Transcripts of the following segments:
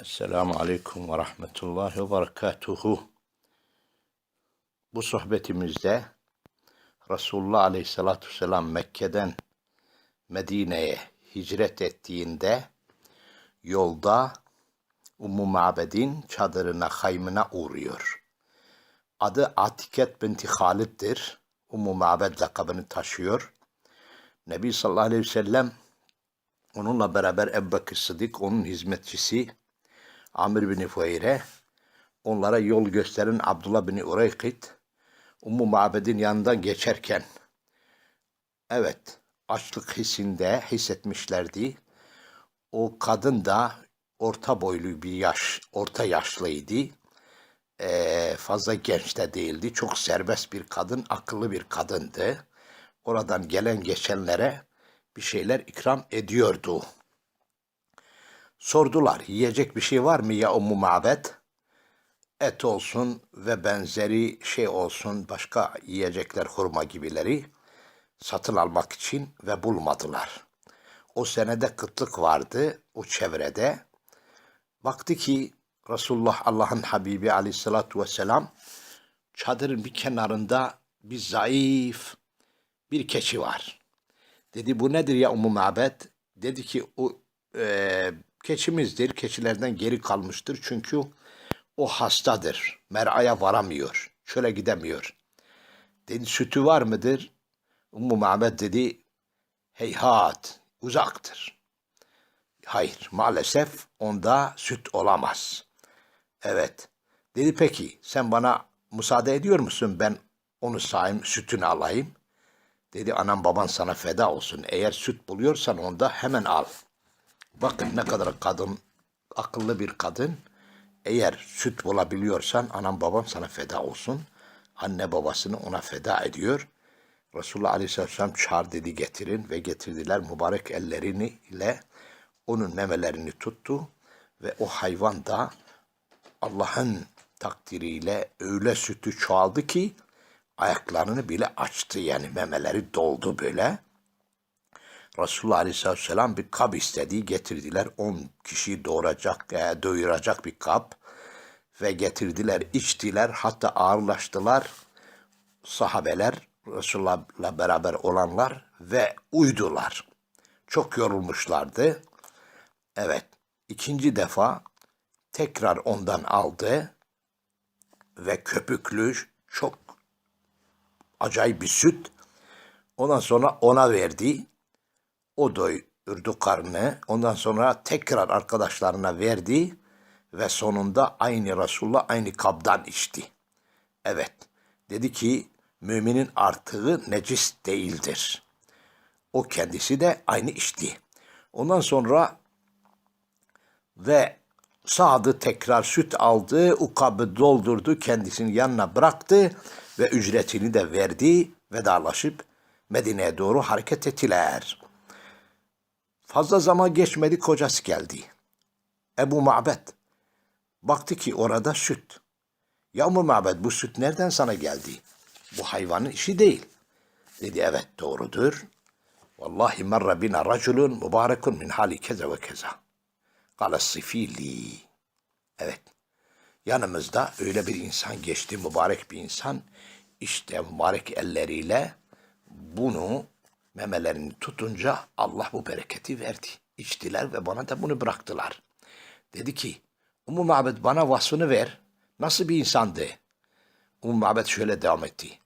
Esselamu Aleyküm ve Rahmetullahi ve Berekatuhu. Bu sohbetimizde Resulullah Aleyhisselatü Vesselam Mekke'den Medine'ye hicret ettiğinde yolda Ummu Ma'bed'in çadırına, haymına uğruyor. Adı Atiket binti Halid'dir. Ummu Ma'bed lakabını taşıyor. Nebi sallallahu aleyhi ve sellem onunla beraber Ebu Bekir Sıddık, onun hizmetçisi Amir bin Fuheyre, onlara yol gösteren Abdullah bin Ureykit, Ummu Ma'bed'in yanından geçerken, evet, açlık hissinde hissetmişlerdi. O kadın da orta boylu bir yaş, orta yaşlıydı. Ee, fazla genç de değildi. Çok serbest bir kadın, akıllı bir kadındı. Oradan gelen geçenlere bir şeyler ikram ediyordu. Sordular, yiyecek bir şey var mı ya Ummu Ma'bed? Et olsun ve benzeri şey olsun, başka yiyecekler, hurma gibileri satın almak için ve bulmadılar. O senede kıtlık vardı o çevrede. Baktı ki Resulullah Allah'ın Habibi aleyhissalatu vesselam çadırın bir kenarında bir zayıf bir keçi var. Dedi bu nedir ya Ummu Ma'bed? Dedi ki o e, keçimizdir. Keçilerden geri kalmıştır. Çünkü o hastadır. Mer'aya varamıyor. Şöyle gidemiyor. Dedi sütü var mıdır? Ummu Ma'bed dedi heyhat uzaktır. Hayır maalesef onda süt olamaz. Evet. Dedi peki sen bana müsaade ediyor musun ben onu sahim sütünü alayım? Dedi anam baban sana feda olsun. Eğer süt buluyorsan onda hemen al. Bakın ne kadar kadın, akıllı bir kadın. Eğer süt bulabiliyorsan anam babam sana feda olsun. Anne babasını ona feda ediyor. Resulullah Aleyhisselatü Vesselam çağır dedi getirin ve getirdiler mübarek ellerini ile onun memelerini tuttu ve o hayvan da Allah'ın takdiriyle öyle sütü çoğaldı ki ayaklarını bile açtı yani memeleri doldu böyle. Resulullah Aleyhisselatü Vesselam bir kap istedi. Getirdiler. 10 kişi doğuracak, e, doyuracak bir kap. Ve getirdiler, içtiler. Hatta ağırlaştılar. Sahabeler, Resulullah'la beraber olanlar ve uydular. Çok yorulmuşlardı. Evet, ikinci defa tekrar ondan aldı ve köpüklü çok acayip bir süt. Ondan sonra ona verdi. O doyurdu karnını. Ondan sonra tekrar arkadaşlarına verdi ve sonunda aynı Resulullah aynı kabdan içti. Evet, dedi ki müminin artığı necis değildir. O kendisi de aynı içti. Ondan sonra ve sağdı tekrar süt aldı, o kabı doldurdu, kendisinin yanına bıraktı ve ücretini de verdi, vedalaşıp Medine'ye doğru hareket ettiler. Fazla zaman geçmedi kocası geldi. Ebu Ma'bed. Baktı ki orada süt. Ya Ebu Ma'bed bu süt nereden sana geldi? Bu hayvanın işi değil. Dedi evet doğrudur. Vallahi merre bina raculun mübarekun min hali keza ve keza. Kale sifili. Evet. Yanımızda öyle bir insan geçti, mübarek bir insan. İşte mübarek elleriyle bunu memelerini tutunca Allah bu bereketi verdi. İçtiler ve bana da bunu bıraktılar. Dedi ki, Ummu Ma'bed bana vasfını ver. Nasıl bir insandı? Ummu Ma'bed şöyle devam etti.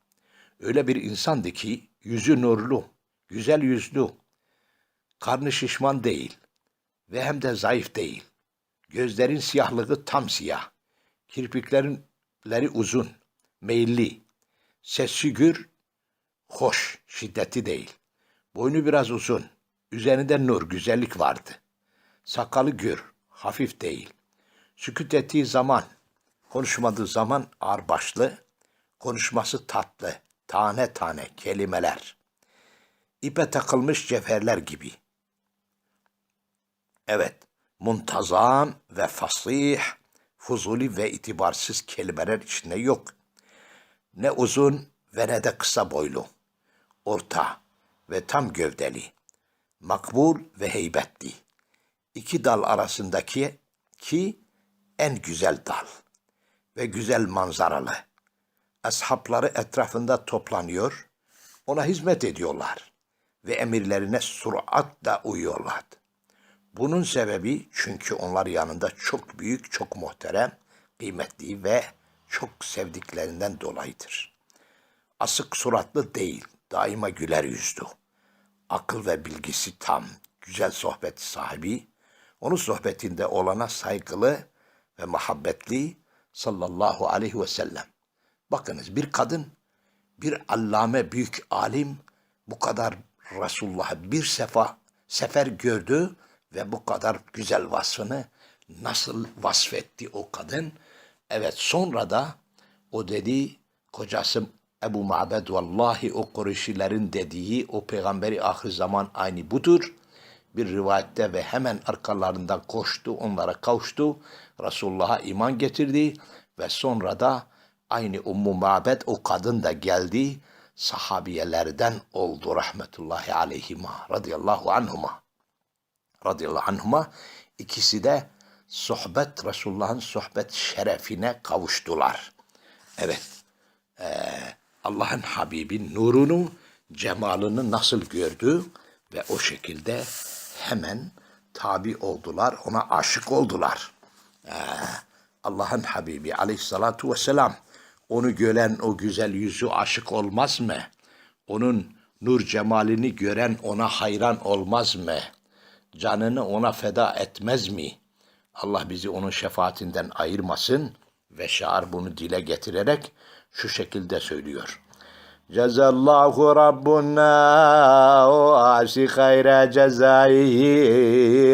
Öyle bir insandı ki yüzü nurlu, güzel yüzlü, karnı şişman değil ve hem de zayıf değil. Gözlerin siyahlığı tam siyah, kirpiklerinleri uzun, meyilli, sesi gür, hoş, şiddeti değil. Boynu biraz uzun. Üzerinde nur, güzellik vardı. Sakalı gür, hafif değil. Sükut ettiği zaman, konuşmadığı zaman ağırbaşlı, konuşması tatlı, tane tane kelimeler. İpe takılmış cevherler gibi. Evet, muntazam ve fasih, fuzuli ve itibarsız kelimeler içinde yok. Ne uzun ve ne de kısa boylu. Orta, ve tam gövdeli, makbul ve heybetli. İki dal arasındaki ki en güzel dal ve güzel manzaralı. Ashabları etrafında toplanıyor, ona hizmet ediyorlar ve emirlerine süratle uyuyorlardı. Bunun sebebi çünkü onlar yanında çok büyük, çok muhterem, kıymetli ve çok sevdiklerinden dolayıdır. Asık suratlı değil, daima güler yüzlü. Akıl ve bilgisi tam, güzel sohbet sahibi, onun sohbetinde olana saygılı ve muhabbetli sallallahu aleyhi ve sellem. Bakınız bir kadın, bir allame, büyük alim bu kadar Resulullah'ı bir sefa sefer gördü ve bu kadar güzel vasfını nasıl vasfetti o kadın? Evet sonra da o dedi kocası Ebu Ma'bed vallahi o Kureyşilerin dediği o peygamberi ahir zaman aynı budur. Bir rivayette ve hemen arkalarından koştu, onlara kavuştu. Resulullah'a iman getirdi ve sonra da aynı Ummu Ma'bed o kadın da geldi. Sahabiyelerden oldu rahmetullahi aleyhima radıyallahu anhuma. Radıyallahu anhuma ikisi de sohbet Resulullah'ın sohbet şerefine kavuştular. Evet. Ee, Allah'ın Habibi nurunu, cemalını nasıl gördü ve o şekilde hemen tabi oldular, ona aşık oldular. Ee, Allah'ın Habibi aleyhissalatu vesselam onu gören o güzel yüzü aşık olmaz mı? Onun nur cemalini gören ona hayran olmaz mı? Canını ona feda etmez mi? Allah bizi onun şefaatinden ayırmasın ve şair bunu dile getirerek şu şekilde söylüyor. Cezallahu Rabbuna o aşi hayra cezaihi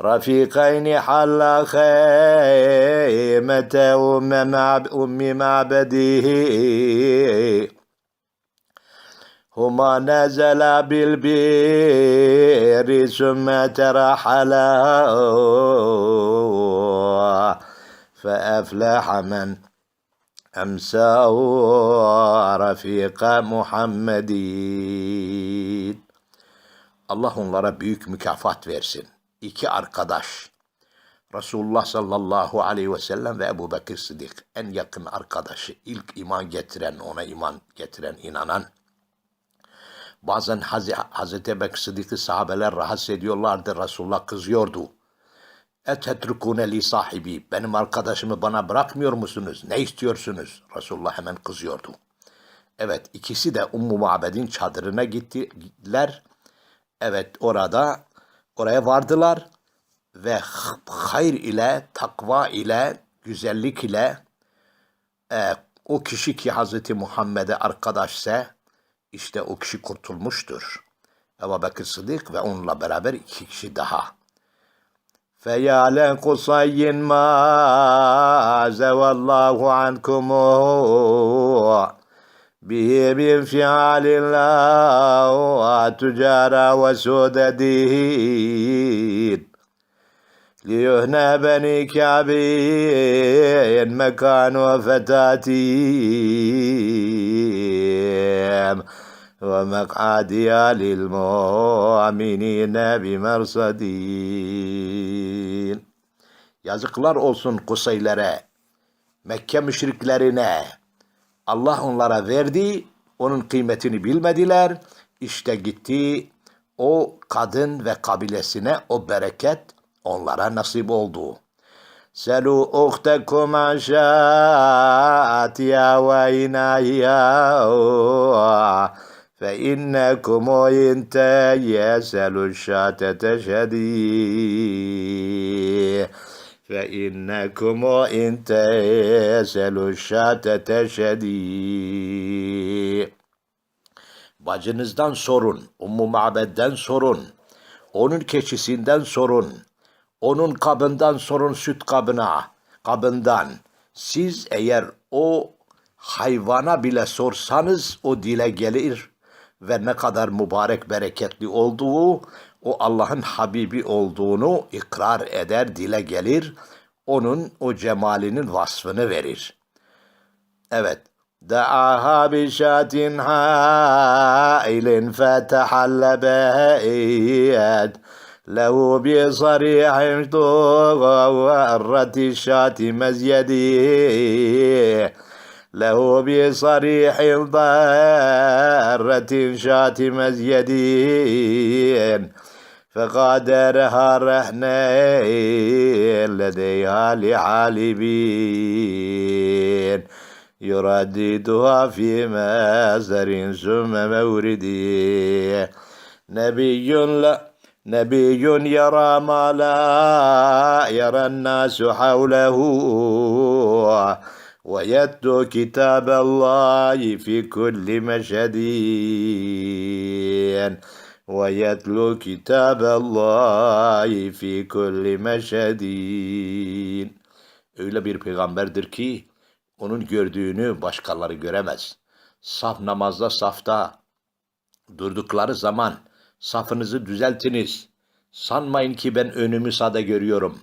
رفيقين حل خيمة أم معبده هما نزلا بالبير ثم ترحلا فأفلح من أمسى رفيق محمدين Allah onlara büyük mükafat versin. iki arkadaş. Resulullah sallallahu aleyhi ve sellem ve Ebu Bekir Sıddık en yakın arkadaşı, ilk iman getiren, ona iman getiren, inanan. Bazen Haz Hazreti Bekir Sıddık'ı sahabeler rahatsız ediyorlardı, Resulullah kızıyordu. Etetrukune li sahibi, benim arkadaşımı bana bırakmıyor musunuz? Ne istiyorsunuz? Resulullah hemen kızıyordu. Evet, ikisi de Ummu Ma'bed'in çadırına gittiler. Evet, orada Oraya vardılar ve hayır ile, takva ile, güzellik ile e, o kişi ki Hazreti Muhammed'e arkadaşsa işte o kişi kurtulmuştur. Ebu Bekir Sıddık ve onunla beraber iki kişi daha. فَيَا لَنْقُصَيٍّ مَا زَوَى اللّٰهُ عَنْكُمُ به من فعال الله وتجارى وسوددين ليهنى بني كعب مكان وفتاتهم ومقعد للمؤمنين بمرصدين Yazıklar olsun Kusaylere, Mekke müşriklerine, Allah onlara verdi, onun kıymetini bilmediler. İşte gitti o kadın ve kabilesine o bereket onlara nasip oldu. Selu uhtekum aşatiya ve inahiya fe innekum o inte yeselu şatete şedî. فإنكم إن تسلوا الشاة تشدي Bacınızdan sorun, Ummu Ma'bed'den sorun, onun keçisinden sorun, onun kabından sorun süt kabına, kabından. Siz eğer o hayvana bile sorsanız o dile gelir ve ne kadar mübarek bereketli olduğu o Allah'ın Habibi olduğunu ikrar eder, dile gelir. Onun o cemalinin vasfını verir. Evet. دعاها بشاة حائل فتحلبت له بصريح ضرة الشاة مزيدي له بصريح ضارة شاة مزيدي فقادرها رحنين لديها لعالبين. يرددها في مزر ثم موردي نبي لا نبي يرى ما لا يرى الناس حوله. ويتلو كتاب الله في كل مشهد ويتلو كتاب الله في كل مشهد Öyle bir peygamberdir ki onun gördüğünü başkaları göremez. Saf namazda safta durdukları zaman safınızı düzeltiniz. Sanmayın ki ben önümü sada görüyorum.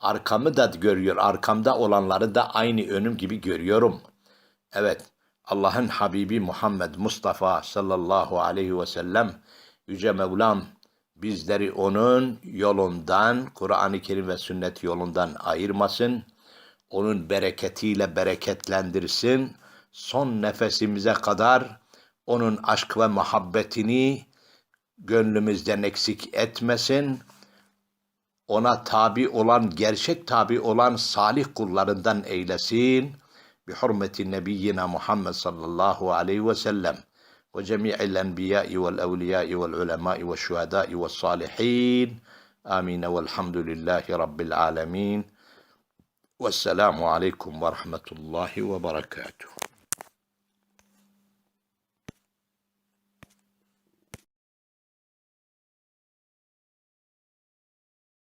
Arkamı da görüyor. Arkamda olanları da aynı önüm gibi görüyorum. Evet, Allah'ın Habibi Muhammed Mustafa sallallahu aleyhi ve sellem Yüce Mevlam bizleri onun yolundan, Kur'an-ı Kerim ve sünnet yolundan ayırmasın. Onun bereketiyle bereketlendirsin. Son nefesimize kadar onun aşk ve muhabbetini gönlümüzden eksik etmesin. Ona tabi olan, gerçek tabi olan salih kullarından eylesin. Bi hurmeti nebiyyina Muhammed sallallahu aleyhi ve sellem ve cemi'il enbiya'i vel evliya'i vel ulema'i ve şuhada'i ve salihin. Amin velhamdülillahi rabbil alemin. Vesselamu aleyküm ve rahmetullahi ve berekatuhu.